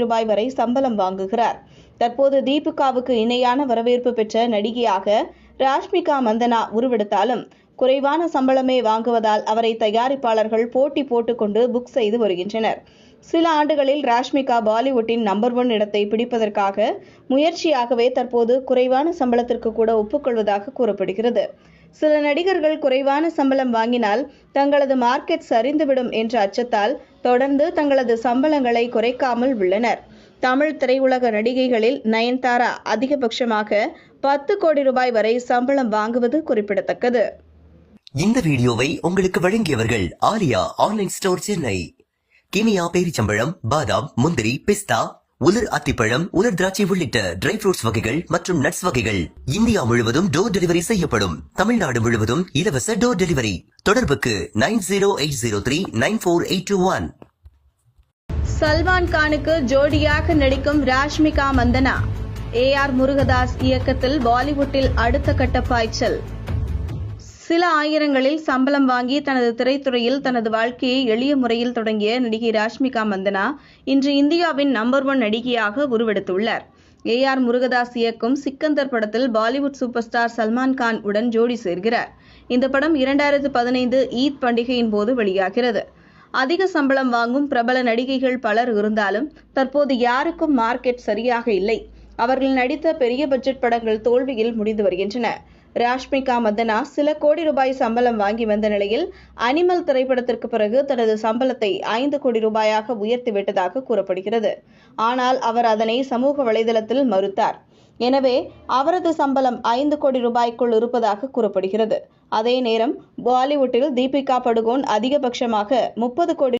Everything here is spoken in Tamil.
ரூபாய் வரை சம்பளம் வாங்குகிறார். தற்போது தீபிகாவுக்கு இணையான வரவேற்பு பெற்ற நடிகையாக ராஷ்மிகா மந்தனா உருவெடுத்தாலும் குறைவான சம்பளமே வாங்குவதால் அவரை தயாரிப்பாளர்கள் போட்டி போட்டுக்கொண்டு புக் செய்து வருகின்றனர். சில ஆண்டுகளில் ராஷ்மிகா பாலிவுட்டின் நம்பர் ஒன் இடத்தை பிடிப்பதற்காக முயற்சியாகவே தற்போது குறைவான சம்பளத்திற்கு கூட ஒப்புக்கொள்வதாக கூறப்படுகிறது. சில நடிகர்கள் குறைவான சம்பளம் வாங்கினால் தங்களது மார்க்கெட் சரிந்துவிடும் என்ற அச்சத்தால் தொடர்ந்து தங்களது சம்பளங்களை குறைக்காமல் உள்ளனர். தமிழ் திரையுலக நடிகைகளில் நயன்தாரா அதிகபட்சமாக பத்து கோடி ரூபாய் வரை சம்பளம் வாங்குவது குறிப்பிடத்தக்கது. இந்த வீடியோவை உங்களுக்கு வழங்கியவர்கள் ஆலியா ஆன்லைன் ஸ்டோர் சென்னை. கினியா பேரிச்சம்பழம் பாதாம் முந்திரி பிஸ்தா உலர் அத்திப்பழம் உலர் திராட்சை உள்ளிட்ட ட்ரை ஃப்ரூட்ஸ் வகைகள் மற்றும் நட்ஸ் வகைகள் இந்தியா முழுவதும் டோர் டெலிவரி செய்யப்படும். தமிழ்நாடு முழுவதும் இலவச டோர் டெலிவரி தொடர்புக்கு nine zero eight zero three nine four eight two one Salman கானுக்கு ஜோடியாக நடிக்கும் ராஷ்மிகா மந்தனா. ஏ ஆர் முருகதாஸ் இயக்கத்தில் பாலிவுட்டில் அடுத்த கட்ட பாய்ச்சல். சில ஆயிரங்களில் சம்பளம் வாங்கி தனது திரைத்துறையில் தனது வாழ்க்கையை எளிய முறையில் தொடங்கிய நடிகை ராஷ்மிகா மந்தனா இன்று இந்தியாவின் நம்பர் ஒன் நடிகையாக உருவெடுத்துள்ளார். ஏ ஆர் முருகதாஸ் இயக்கும் சிக்கந்தர் படத்தில் Bollywood super star Salman Khan உடன் ஜோடி சேர்கிறார். இந்த படம் இரண்டாயிரத்து பதினைந்து ஈத் பண்டிகையின் போது வெளியாகிறது. அதிக சம்பளம் வாங்கும் பிரபல நடிகைகள் பலர் இருந்தாலும் தற்போது யாருக்கும் மார்க்கெட் சரியாக இல்லை. அவர்கள் நடித்த பெரிய பட்ஜெட் படங்கள் தோல்வியில் முடிந்து வருகின்றன. ராஷ்மிகா மந்தனா சில கோடி ரூபாய் சம்பளம் வாங்கி வந்த நிலையில் அனிமல் திரைப்படத்திற்கு பிறகு தனது சம்பளத்தை ஐந்து கோடி ரூபாயாக உயர்த்திவிட்டதாக கூறப்படுகிறது. ஆனால் அவர் அதனை சமூக வலைதளத்தில் மறுத்தார். எனவே அவரது சம்பளம் ஐந்து கோடி ரூபாய்க்குள் இருப்பதாக கூறப்படுகிறது. அதே நேரம் பாலிவுட்டில் தீபிகா படுகோன் அதிகபட்சமாக முப்பது கோடி